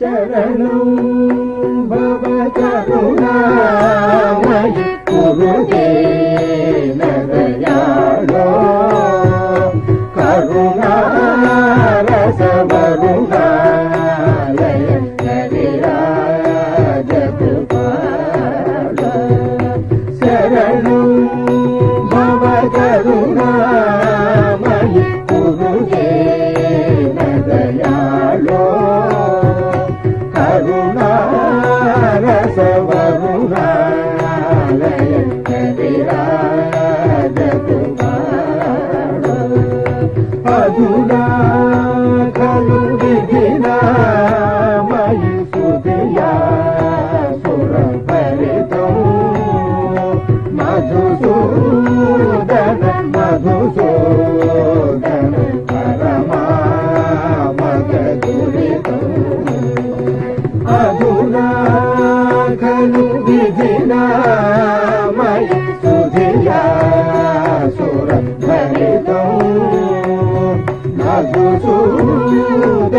शरणं भव करुणामयि गुरुदेव दयालो करुणारसवरुणालय हरिराजगोपाल शरणं भव करुणा మధుసూదన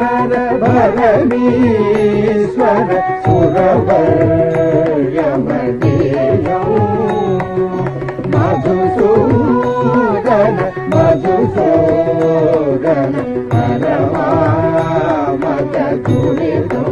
हर भगवीश्वर सुरवर्यमदेयौ मधुसूदन मधुसूदन हर मा मदतुरितो